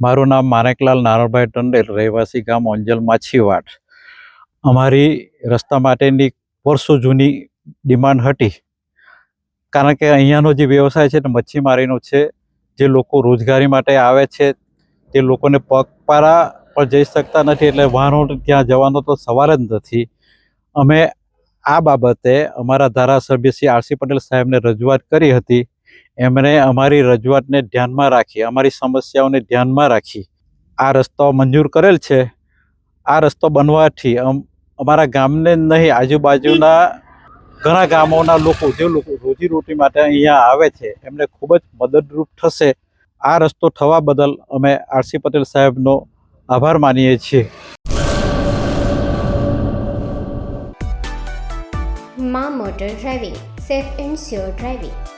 મારું નામ માણેકલાલ નારણભાઈ ટંડેલ, રહેવાસી ગામ ઓંજલ માછીવાડ. અમારી રસ્તા માટેની વર્ષો જૂની ડિમાન્ડ હતી. કારણ કે અહીંયાનો જે વ્યવસાય છે તે મચ્છીમારીનો છે, જે લોકો રોજગારી માટે આવે છે, તે લોકોને પગપાળા પણ જઈ શકતા નથી, એટલે વાહનો ત્યાં જવાનો તો સવાલ જ નથી. અમે આ બાબતે અમારા ધારાસભ્ય શ્રી આરસી પટેલ સાહેબને રજૂઆત કરી હતી. એમણે અમારી રજૂઆતને ધ્યાનમાં રાખી, અમારી સમસ્યાઓને ધ્યાનમાં રાખી. આ રસ્તો મંજૂર કરેલ છે. આ રસ્તો બનવાથી અમ, અમારા ગામને જ નહીં, આજુબાજુના ઘણા ગામોના લોકો જે લોકો રોજીરોટી માટે અહીંયા આવે છે, એમને ખૂબ જ મદદરૂપ થશે. આ રસ્તો થવા બદલ અમે આરસી પટેલ સાહેબનો આભાર માનીએ છીએ. મા motor driving, safe and sure driving.